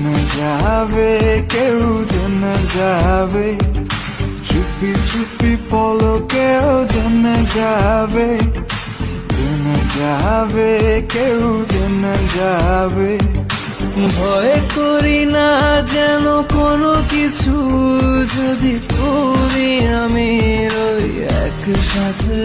জেনে যাবে, কেউ জেনে যাবে। চুপি চুপি পলকেও জেনে যাবে। জেনে যাবে, কেউ জেনে যাবে। ভয় করি না যেন কোনো কিছু, যদি করি আমি রই একসাথে।